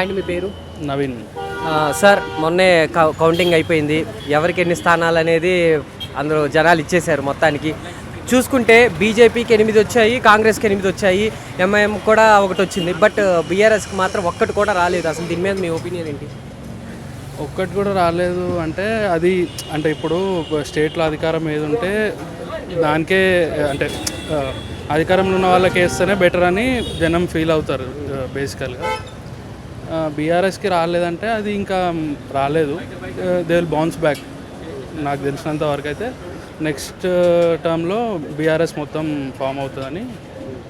And మీ పేరు? Naveen. Sir మొన్నే counting అయిపోయింది. ఎవరికి ఎన్ని స్థానాలు అనేది అందరూ జనాలు ఇచ్చేశారు మొత్తానికి. చూసుకుంటే బీజేపీకి ఎనిమిది వచ్చాయి కాంగ్రెస్కి ఎనిమిది వచ్చాయి ఎంఐఎం కూడా ఒకటి వచ్చింది. బట్ బీఆర్ఎస్కి మాత్రం ఒక్కటి కూడా రాలేదు. అసలు దీని మీద మీ ఒపీనియన్ ఏంటి? ఒక్కటి కూడా రాలేదు అంటే అది అంటే ఇప్పుడు స్టేట్లో అధికారం ఏది ఉంటే దానికే అంటే అధికారంలో ఉన్న వాళ్ళకి వేస్తేనే బెటర్ అని జనం ఫీల్ అవుతారు బేసికల్గా. బీఆర్ఎస్కి రాలేదంటే అది ఇంకా రాలేదు. దే విల్ బౌన్స్ బ్యాక్ నాకు తెలిసినంత వరకు అయితే నెక్స్ట్ టర్మ్లో బీఆర్ఎస్ మొత్తం ఫామ్ అవుతుందని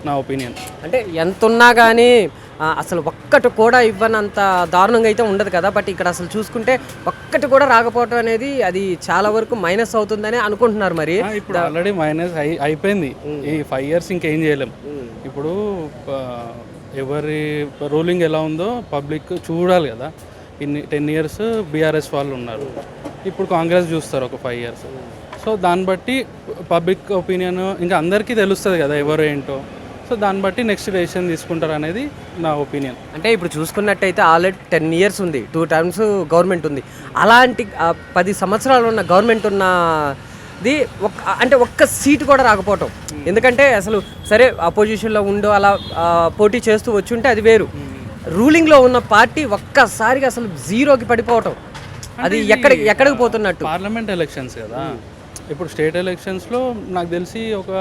నా ఒపీనియన్ అంటే ఎంత ఉన్నా కానీ అసలు ఒక్కటి కూడా ఇవ్వనంత దారుణంగా అయితే ఉండదు కదా. బట్ ఇక్కడ అసలు చూసుకుంటే ఒక్కటి కూడా రాకపోవడం అనేది అది చాలా వరకు మైనస్ అవుతుందని అనుకుంటున్నారు మరి. ఇప్పుడు ఆల్రెడీ మైనస్ అయి అయిపోయింది. ఈ ఫైవ్ ఇయర్స్ ఇంకేం చేయలేం. ఇప్పుడు ఎవరి రూలింగ్ ఎలా ఉందో పబ్లిక్ చూడాలి కదా. ఇన్ని టెన్ ఇయర్స్ బీఆర్ఎస్ వాళ్ళు ఉన్నారు. ఇప్పుడు కాంగ్రెస్ చూస్తారు ఒక ఫైవ్ ఇయర్స్. సో దాన్ని బట్టి పబ్లిక్ ఒపీనియన్ ఇంకా అందరికీ తెలుస్తుంది కదా ఎవరు ఏంటో. సో దాన్ని బట్టి నెక్స్ట్ డెసిషన్ తీసుకుంటారు అనేది నా ఒపీనియన్. అంటే ఇప్పుడు చూసుకున్నట్టయితే ఆల్రెడీ టెన్ ఇయర్స్ ఉంది. టూ టర్మ్స్ గవర్నమెంట్ ఉంది. అలాంటి పది సంవత్సరాలు ఉన్న గవర్నమెంట్ ఉన్న ఉన్నది ఒక్క అంటే ఒక్క సీటు కూడా రాకపోవటం. ఎందుకంటే అసలు సరే అపోజిషన్లో ఉండు అలా పోటీ చేస్తూ వచ్చి ఉంటే అది వేరు. రూలింగ్లో ఉన్న పార్టీ ఒక్కసారిగా అసలు జీరోకి పడిపోవటం. అది ఎక్కడ ఎక్కడికి పోతున్నట్టు. పార్లమెంట్ ఎలక్షన్స్ కదా. ఇప్పుడు స్టేట్ ఎలక్షన్స్లో నాకు తెలిసి ఒక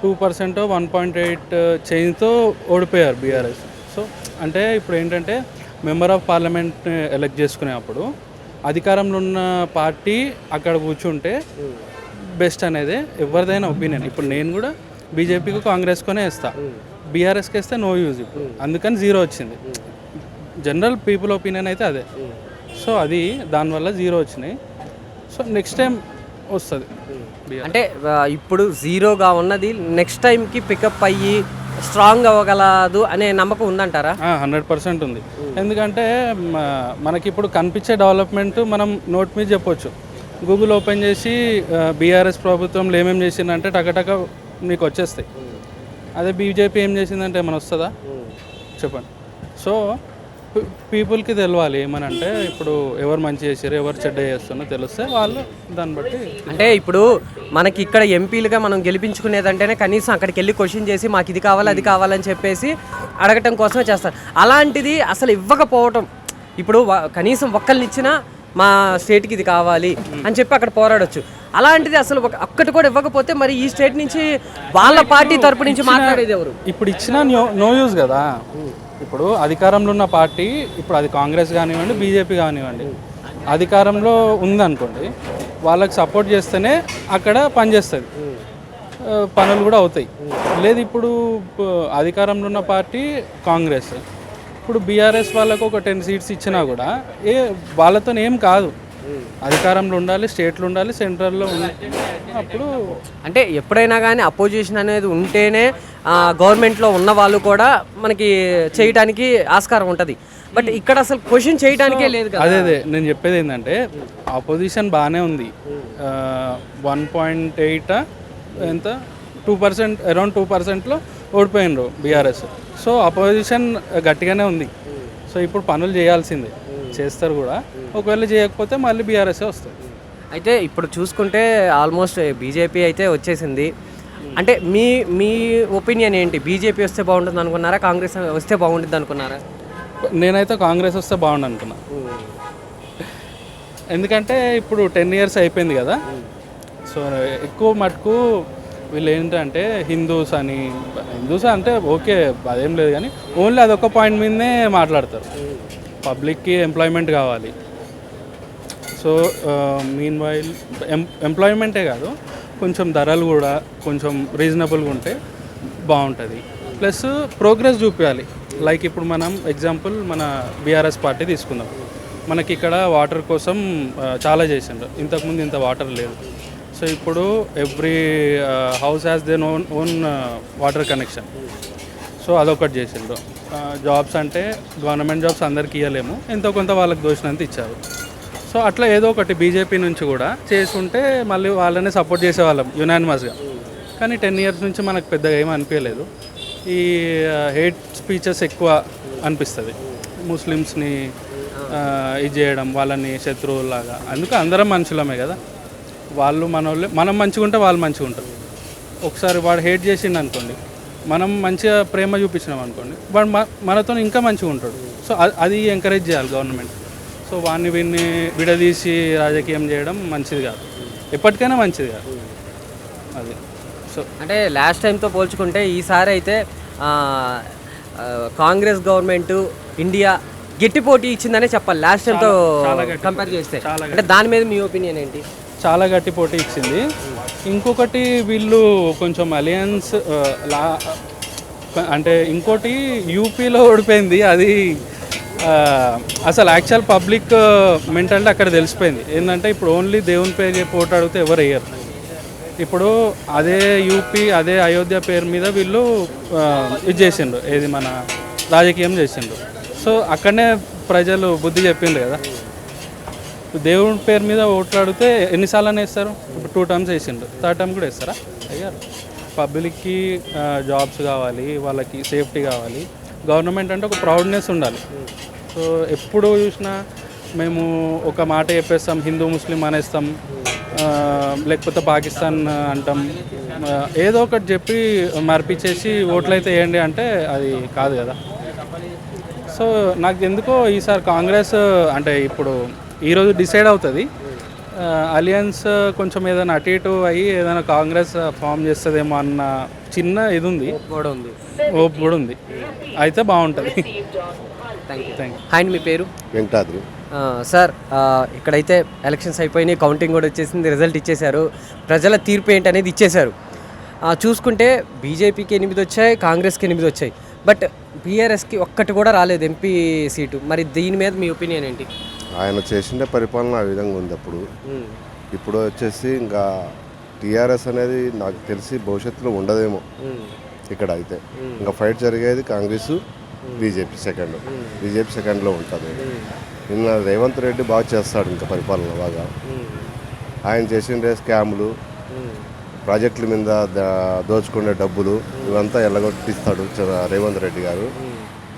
two percent one point eight చేంజ్తో ఓడిపోయారు బీఆర్ఎస్. సో అంటే ఇప్పుడు ఏంటంటే మెంబర్ ఆఫ్ పార్లమెంట్ ఎలక్ట్ చేసుకునేటప్పుడు అధికారంలో ఉన్న పార్టీ అక్కడ కూర్చుంటే బెస్ట్ అనేది ఎవరిదైనా ఒపీనియన్. ఇప్పుడు నేను కూడా బీజేపీకి కాంగ్రెస్కొనే వేస్తా. బీఆర్ఎస్కి వేస్తే నో యూజ్ ఇప్పుడు. అందుకని జీరో వచ్చింది. జనరల్ పీపుల్ ఒపీనియన్ అయితే అదే. సో అది దానివల్ల జీరో వచ్చినాయి. సో నెక్స్ట్ టైం వస్తుంది. అంటే ఇప్పుడు జీరోగా ఉన్నది నెక్స్ట్ టైంకి పికప్ అయ్యి స్ట్రాంగ్ అవ్వగలదు అనే నమ్మకం ఉందంటారా? హండ్రెడ్ పర్సెంట్ ఉంది. ఎందుకంటే మనకి ఇప్పుడు కనిపించే డెవలప్మెంట్ మనం నోట్ మీద చెప్పొచ్చు. గూగుల్ ఓపెన్ చేసి బీఆర్ఎస్ ప్రభుత్వంలో ఏమేమి చేసిందంటే టకటక నీకు వచ్చేస్తాయి. అదే బీజేపీ ఏం చేసిందంటే ఏమైనా వస్తుందా? చెప్పండి. సో పీపుల్కి తెలవాలి ఏమనంటే ఇప్పుడు ఎవరు మంచి చేసారు ఎవరు చెడ్డ చేస్తున్నా తెలిస్తే వాళ్ళు దాన్ని బట్టి అంటే ఇప్పుడు మనకి ఇక్కడ ఎంపీలుగా మనం గెలిపించుకునేదంటేనే కనీసం అక్కడికి వెళ్ళి క్వశ్చన్ చేసి మాకు ఇది కావాలి అది కావాలని చెప్పేసి అడగటం కోసమే చేస్తారు. అలాంటిది అసలు ఇవ్వకపోవటం. ఇప్పుడు కనీసం ఒక్కరిని ఇచ్చినా మా స్టేట్కి ఇది కావాలి అని చెప్పి అక్కడ పోరాడొచ్చు. అలాంటిది అసలు ఒక- ఒక్కటి కూడా ఇవ్వకపోతే మరి ఈ స్టేట్ నుంచి వాళ్ళ పార్టీ తరపు నుంచి మాట్లాడేది ఎవరు? ఇప్పుడు ఇచ్చిన నో యూజ్ కదా. ఇప్పుడు అధికారంలో ఉన్న పార్టీ ఇప్పుడు అది కాంగ్రెస్ కానివ్వండి బీజేపీ కానివ్వండి అధికారంలో ఉందనుకోండి వాళ్ళకి సపోర్ట్ చేస్తేనే అక్కడ పనిచేస్తుంది. పనులు కూడా అవుతాయి. లేదు ఇప్పుడు అధికారంలో ఉన్న పార్టీ కాంగ్రెస్. ఇప్పుడు బీఆర్ఎస్ వాళ్ళకు ఒక టెన్ సీట్స్ ఇచ్చినా కూడా ఏ వాళ్ళతో ఏం కాదు. అధికారంలో ఉండాలి స్టేట్లో ఉండాలి సెంట్రల్లో ఉండాలి. అప్పుడు అంటే ఎప్పుడైనా కానీ అపోజిషన్ అనేది ఉంటేనే గవర్నమెంట్లో ఉన్న వాళ్ళు కూడా మనకి చేయడానికి ఆస్కారం ఉంటుంది. బట్ ఇక్కడ అసలు క్వశ్చన్ చేయడానికే లేదు అదే అదే నేను చెప్పేది ఏంటంటే ఆపోజిషన్ బాగానే ఉంది. వన్ పాయింట్ ఎయిట్ ఎంత? టూ పర్సెంట్ అరౌండ్ టూ పర్సెంట్లో ఓడిపోయినరు బీఆర్ఎస్. సో అపోజిషన్ గట్టిగానే ఉంది. సో ఇప్పుడు పనులు చేయాల్సిందే. చేస్తారు కూడా. ఒకవేళ చేయకపోతే మళ్ళీ బీఆర్ఎస్ వస్తుంది. అయితే ఇప్పుడు చూసుకుంటే ఆల్మోస్ట్ బీజేపీ అయితే వచ్చేసింది. అంటే మీ మీ ఒపీనియన్ ఏంటి? బీజేపీ వస్తే బాగుంటుంది అనుకున్నారా? కాంగ్రెస్ వస్తే బాగుంటుంది అనుకున్నారా? నేనైతే కాంగ్రెస్ వస్తే బాగుండు అనుకున్నా. ఎందుకంటే ఇప్పుడు టెన్ ఇయర్స్ అయిపోయింది కదా. సో ఎక్కువ మటుకు వీళ్ళు ఏంటంటే హిందూస్ అని హిందూస్ అంటే ఓకే అదేం లేదు కానీ ఓన్లీ అదొక పాయింట్ మీదనే మాట్లాడతారు. పబ్లిక్కి ఎంప్లాయ్మెంట్ కావాలి. సో మీన్ వైల్ ఎం ఎంప్లాయ్మెంటే కాదు కొంచెం ధరలు కూడా కొంచెం రీజనబుల్గా ఉంటే బాగుంటుంది. ప్లస్ ప్రోగ్రెస్ చూపించాలి లైక్ ఇప్పుడు మనం ఎగ్జాంపుల్ మన బీఆర్ఎస్ పార్టీ తీసుకుందాం. మనకి ఇక్కడ వాటర్ కోసం చాలా చేసిండ్రు. ఇంతకుముందు ఇంత వాటర్ లేదు. సో ఇప్పుడు every house has then own own water connection so అదొకటి చేసిండ్రు. జాబ్స్ అంటే గవర్నమెంట్ జాబ్స్ అందరికి ఇవ్వలేము ఎంతో కొంత వాళ్ళకి దోషినంత ఇచ్చారు. సో అట్లా ఏదో ఒకటి బీజేపీ నుంచి కూడా చేసుంటే మళ్ళీ వాళ్ళనే సపోర్ట్ చేసేవాళ్ళం యునానిమస్గా కానీ టెన్ ఇయర్స్ నుంచి మనకు పెద్దగా ఏమీ అనిపించలేదు. ఈ హేట్ స్పీచెస్ ఎక్కువ అనిపిస్తుంది. ముస్లిమ్స్ని ఇది చేయడం వాళ్ళని శత్రువులాగా అందుకే అందరం మనుషులమే కదా. వాళ్ళు మన మనం మంచిగా ఉంటే వాళ్ళు మంచిగా ఉంటారు ఒకసారి వాడు హేట్ చేసిండు అనుకోండి. మనం మంచిగా ప్రేమ చూపించినాం అనుకోండి. వాడు మనతో ఇంకా మంచిగా ఉంటాడు. సో అది ఎంకరేజ్ చేయాలి గవర్నమెంట్ సో వాడిని వీడిని విడదీసి రాజకీయం చేయడం మంచిది కాదు. ఎప్పటికైనా మంచిది కాదు. అది. సో అంటే లాస్ట్ టైంతో పోల్చుకుంటే ఈసారి అయితే కాంగ్రెస్ గవర్నమెంట్ ఇండియా గట్టి పోటీ ఇచ్చిందనే చెప్పాలి. లాస్ట్ టైంతో కంపేర్ చేస్తే. అంటే దాని మీద మీ ఒపీనియన్ ఏంటి? చాలా గట్టి పోటీ ఇచ్చింది. ఇంకొకటి వీళ్ళు కొంచెం అలయన్స్ లా అంటే ఇంకోటి యూపీలో ఓడిపోయింది. అది అసలు యాక్చువల్ పబ్లిక్ మెంటాలిటీ అక్కడ తెలిసిపోయింది. ఏంటంటే ఇప్పుడు ఓన్లీ దేవుని పేరు చెప్పి ఓటు అడిగితే ఎవరు వేయరు. ఇప్పుడు అదే యూపీ అదే అయోధ్య పేరు మీద వీళ్ళు ఇది చేసిండ్రు. ఏది మన రాజకీయం చేసిండ్రు. సో అక్కడనే ప్రజలు బుద్ధి చెప్పిండ్రు కదా. దేవుడి పేరు మీద ఓట్లు అడిగితే ఎన్నిసార్లు వేస్తారు? ఇప్పుడు టూ టర్మ్స్ వేసిండు. థర్డ్ టైం కూడా వేస్తారా? అయ్యారు పబ్లిక్కి జాబ్స్ కావాలి వాళ్ళకి సేఫ్టీ కావాలి. గవర్నమెంట్ అంటే ఒక ప్రౌడ్నెస్ ఉండాలి. సో ఎప్పుడు చూసినా మేము ఒక మాట చెప్పేస్తాం హిందూ ముస్లిం అనేస్తాం లేకపోతే పాకిస్తాన్ అంటాం. ఏదో ఒకటి చెప్పి మర్పించేసి ఓట్లు అయితే వేయండి అంటే అది కాదు కదా. సో నాకు ఎందుకో ఈసారి కాంగ్రెస్ అంటే ఇప్పుడు ఈరోజు డిసైడ్ అవుతుంది. అలియన్స్ కొంచెం ఏదైనా అటు ఇటు అయ్యి ఏదైనా కాంగ్రెస్ ఫామ్ చేస్తుందేమో అన్న చిన్న ఇది ఉంది కూడా ఉంది. ఓప్ కూడా ఉంది. అయితే బాగుంటుంది. థ్యాంక్ యూ థ్యాంక్ హాయ్ మీ పేరు? వెంకటాద్రి. ఆ, సార్ ఇక్కడైతే ఎలక్షన్స్ అయిపోయినాయి కౌంటింగ్ కూడా వచ్చేసింది రిజల్ట్ ఇచ్చేశారు. ప్రజల తీర్పు ఏంటి అనేది ఇచ్చేశారు. ఆ, చూసుకుంటే బీజేపీకి ఎనిమిది వచ్చాయి కాంగ్రెస్కి ఎనిమిది వచ్చాయి. బట్ బీఆర్ఎస్కి ఒక్కటి కూడా రాలేదు ఎంపీ సీటు. మరి దీని మీద మీ ఒపీనియన్ ఏంటి? ఆయన చేసిన పరిపాలన ఆ విధంగా ఉంది అప్పుడు. ఇప్పుడు వచ్చేసి ఇంకా టీఆర్ఎస్ అనేది నాకు తెలిసి భవిష్యత్తులో ఉండదేమో. ఇక్కడ అయితే. ఇంకా ఫైట్ జరిగేది కాంగ్రెస్ బీజేపీ సెకండ్. బీజేపీ సెకండ్లో ఉంటుంది. నిన్న రేవంత్ రెడ్డి బాగా చేస్తాడు ఇంకా పరిపాలన బాగా. ఆయన చేసిండే స్కాములు ప్రాజెక్టుల మీద దోచుకునే డబ్బులు ఇవంతా ఎల్లగొట్టిస్తాడు చ- రేవంత్ రెడ్డి గారు.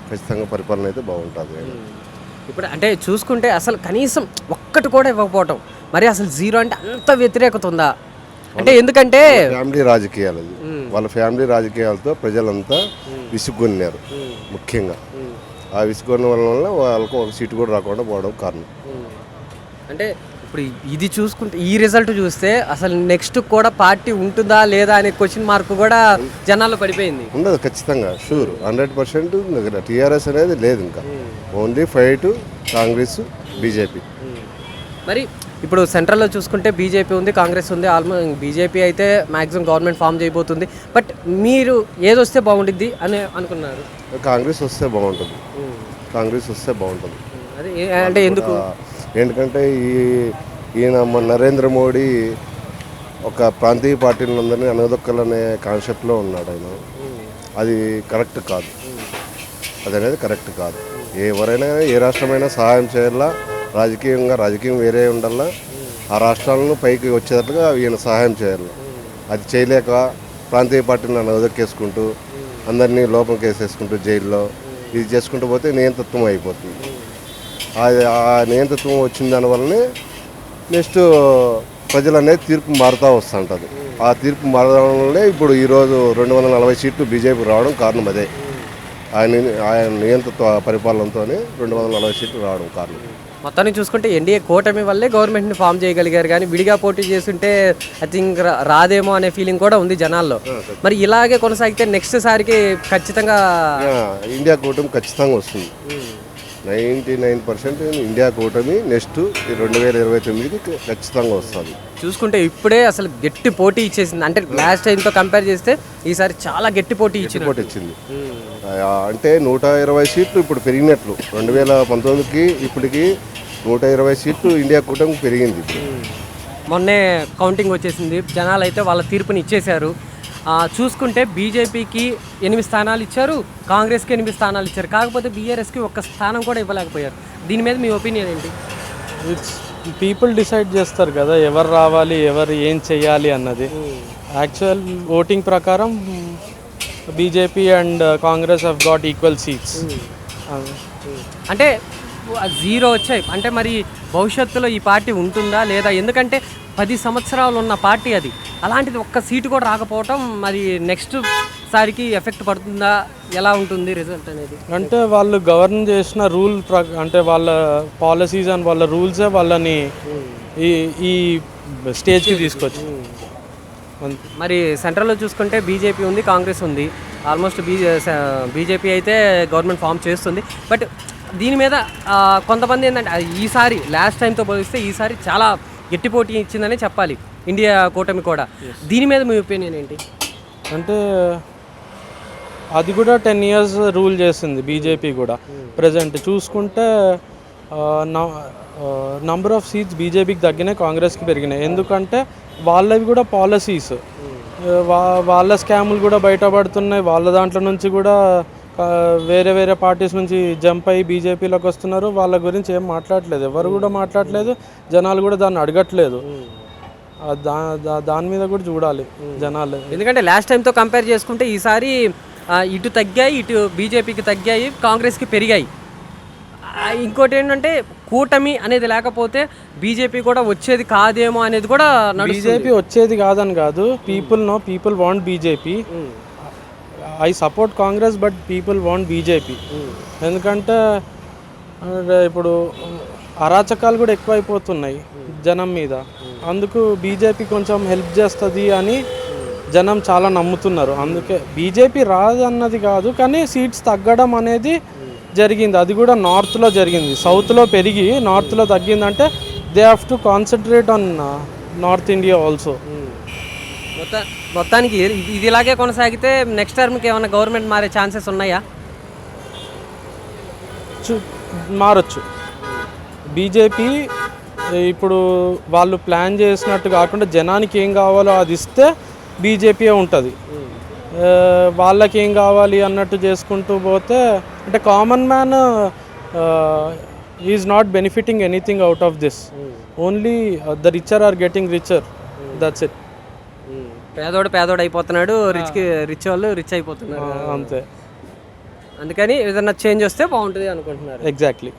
ఖచ్చితంగా పరిపాలన అయితే బాగుంటుంది. ఇప్పుడు అంటే చూసుకుంటే అసలు కనీసం ఒక్కటి కూడా ఇవ్వకపోవటం. మరి అసలు జీరో అంటే అంత వ్యతిరేకత ఉందా? అంటే ఎందుకంటే ఫ్యామిలీ రాజకీయాలు వాళ్ళ ఫ్యామిలీ రాజకీయాలతో ప్రజలంతా విసుగున్నారు ముఖ్యంగా. ఆ విసుగున్న వల్ల వాళ్ళకు ఒక సీటు కూడా రాకుండా పోవడం కారణం. అంటే ఇప్పుడు ఇది చూసుకుంటే ఈ రిజల్ట్ చూస్తే అసలు నెక్స్ట్ కూడా పార్టీ ఉంటుందా లేదా అనే క్వశ్చన్ మార్క్ కూడా జనాల్లో పడిపోయింది. ఉండదు ఖచ్చితంగా. షూర్ హండ్రెడ్ పర్సెంట్ టీఆర్ఎస్ అనేది లేదు ఇంకా. Only fight Congress BJP. మరి ఇప్పుడు సెంట్రల్లో చూసుకుంటే బీజేపీ ఉంది కాంగ్రెస్ ఉంది ఆల్మోస్ట్ బీజేపీ అయితే మాక్సిమం గవర్నమెంట్ ఫామ్ చేయబోతుంది. బట్ మీరు ఏదొస్తే బాగుండిద్ది అని అనుకున్నారు? కాంగ్రెస్ వస్తే బాగుంటుంది. కాంగ్రెస్ వస్తే బాగుంటుంది. అదే అంటే ఎందుకు? ఎందుకంటే ఈ ఈయన మన నరేంద్ర మోడీ ఒక ప్రాంతీయ పార్టీలందరినీ అనదొక్కలనే కాన్సెప్ట్లో ఉన్నాడు ఆయన. అది కరెక్ట్ కాదు. అది అనేది కరెక్ట్ కాదు. ఎవరైనా ఏ రాష్ట్రమైనా సహాయం చేయాలా? రాజకీయంగా రాజకీయం వేరే ఉండాలా? ఆ రాష్ట్రాలను పైకి వచ్చేటట్లుగా ఈయన సహాయం చేయాలి. అది చేయలేక ప్రాంతీయ పార్టీని నన్ను వదక్కేసుకుంటూ అందరినీ లోపలికి వేసేసుకుంటూ జైల్లో ఇది చేసుకుంటూ పోతే నియంతృత్వం అయిపోతుంది. నియంతృత్వం వచ్చిన దానివల్లనే నెక్స్ట్ ప్రజలు అనేది తీర్పు మారుతూ వస్తుంటుంది. ఆ తీర్పు మారడం వల్లనే ఇప్పుడు ఈరోజు రెండు వందల నలభై సీట్లు బీజేపీ రావడం కారణం అదే. ఆయన ఆయన నియంతృత్వ పరిపాలనతోనే రెండు వందల నలభై సీట్లు రావడం కారణం. మొత్తానికి చూసుకుంటే ఎన్డీఏ కూటమి వల్లే గవర్నమెంట్ని ఫామ్ చేయగలిగారు కానీ విడిగా పోటీ చేస్తుంటే ఐ థింక్ రాదేమో అనే ఫీలింగ్ కూడా ఉంది జనాల్లో. మరి ఇలాగే కొనసాగితే నెక్స్ట్ సారికి ఖచ్చితంగా ఆ, ఇండియా కూటమి ఖచ్చితంగా వస్తుంది. నైంటీ నైన్ పర్సెంట్ ఇండియా కూటమి నెక్స్ట్ రెండు వేల ఇరవై తొమ్మిదికి ఖచ్చితంగా వస్తుంది. చూసుకుంటే ఇప్పుడే అసలు గట్టి పోటీ ఇచ్చేసింది. అంటే లాస్ట్ టైంతో కంపేర్ చేస్తే ఈసారి చాలా గట్టి పోటీ ఇచ్చింది రిపోర్ట్ ఇచ్చింది. ఆ, అంటే నూట ఇరవై సీట్లు ఇప్పుడు పెరిగినట్లు. రెండు వేల పంతొమ్మిదికి ఇప్పటికి నూట ఇరవై సీట్లు ఇండియా కూటమికి పెరిగింది ఇప్పుడు. మొన్నే కౌంటింగ్ వచ్చేసింది. జనాలు అయితే వాళ్ళ తీర్పుని ఇచ్చేశారు. చూసుకుంటే బీజేపీకి ఎనిమిది స్థానాలు ఇచ్చారు కాంగ్రెస్కి ఎనిమిది స్థానాలు ఇచ్చారు. కాకపోతే బీఆర్ఎస్కి ఒక్క స్థానం కూడా ఇవ్వలేకపోయారు. దీని మీద మీ ఒపీనియన్ ఏంటి? ఇట్స్ పీపుల్ డిసైడ్ చేస్తారు కదా ఎవరు రావాలి ఎవరు ఏం చెయ్యాలి అన్నది. యాక్చువల్ ఓటింగ్ ప్రకారం BJP and Congress have got equal seats అంటే జీరో వచ్చాయి. అంటే మరి భవిష్యత్తులో ఈ పార్టీ ఉంటుందా లేదా? ఎందుకంటే పది సంవత్సరాలు ఉన్న పార్టీ అది. అలాంటిది ఒక్క సీటు కూడా రాకపోవటం మరి నెక్స్ట్ సారికి ఎఫెక్ట్ పడుతుందా? ఎలా ఉంటుంది రిజల్ట్ అనేది? అంటే వాళ్ళు గవర్న్ చేసిన రూల్ అంటే వాళ్ళ పాలసీస్ అండ్ వాళ్ళ రూల్సే వాళ్ళని ఈ ఈ స్టేజ్కి తీసుకొచ్చి. మరి సెంట్రల్లో చూసుకుంటే బీజేపీ ఉంది కాంగ్రెస్ ఉంది. ఆల్మోస్ట్ బీ బీజేపీ అయితే గవర్నమెంట్ ఫామ్ చేస్తుంది. బట్ దీని మీద కొంతమంది ఏంటంటే ఈసారి లాస్ట్ టైంతో పోలిస్తే ఈసారి చాలా గట్టి పోటీ ఇచ్చిందని చెప్పాలి. ఇండియా కూటమి కూడా. దీని మీద మీ ఒపీనియన్ ఏంటి? అంటే అది కూడా టెన్ ఇయర్స్ రూల్ చేసింది బీజేపీ కూడా. ప్రజెంట్ చూసుకుంటే నంబర్ ఆఫ్ సీట్స్ బీజేపీకి తగ్గినాయి కాంగ్రెస్కి పెరిగినాయి. ఎందుకంటే వాళ్ళవి కూడా పాలసీస్ వాళ్ళ స్కాములు కూడా బయటపడుతున్నాయి. వాళ్ళ దాంట్లో నుంచి కూడా వేరే వేరే పార్టీస్ నుంచి జంప్ అయ్యి బీజేపీలోకి వస్తున్నారు. వాళ్ళ గురించి ఏం మాట్లాడట్లేదు ఎవరు కూడా మాట్లాడట్లేదు జనాలు కూడా దాన్ని అడగట్లేదు. దాని మీద కూడా చూడాలి జనాలు. ఎందుకంటే లాస్ట్ టైంతో కంపేర్ చేసుకుంటే ఈసారి ఇటు తగ్గాయి ఇటు బీజేపీకి తగ్గాయి కాంగ్రెస్కి పెరిగాయి. ఇంకోటి ఏంటంటే కూటమి అనేది లేకపోతే బీజేపీ కూడా వచ్చేది కాదేమో అనేది కూడా బీజేపీ వచ్చేది కాదని కాదు. People no people want BJP. I support Congress but people want BJP ఎందుకంటే ఇప్పుడు అరాచకాలు కూడా ఎక్కువైపోతున్నాయి జనం మీద. అందుకు బీజేపీ కొంచెం హెల్ప్ చేస్తుంది అని జనం చాలా నమ్ముతున్నారు. అందుకే బీజేపీ రాదన్నది కాదు కానీ సీట్స్ తగ్గడం అనేది జరిగింది. అది కూడా నార్త్లో జరిగింది. సౌత్లో పెరిగి నార్త్లో తగ్గిందంటే they have to concentrate on north India also మొత్తం మొత్తానికి ఇది ఇలాగే కొనసాగితే నెక్స్ట్ టర్మ్కి ఏమైనా గవర్నమెంట్ మారే ఛాన్సెస్ ఉన్నాయా? చు మారచ్చు. బీజేపీ ఇప్పుడు వాళ్ళు ప్లాన్ చేసినట్టు కాకుండా జనానికి ఏం కావాలో అది ఇస్తే బీజేపీ ఉంటుంది. వాళ్ళకి ఏం కావాలి అన్నట్టు చేసుకుంటూ పోతే అంటే common man is not benefiting anything out of this only the richer are getting richer that's it పేదోడు పేదోడు అయిపోతున్నాడు రిచ్కి రిచ్ వాళ్ళు రిచ్ అయిపోతున్నారు. అంతే. అందుకని ఏదైనా చేంజ్ వస్తే బాగుంటుంది అనుకుంటున్నారు. ఎగ్జాక్ట్లీ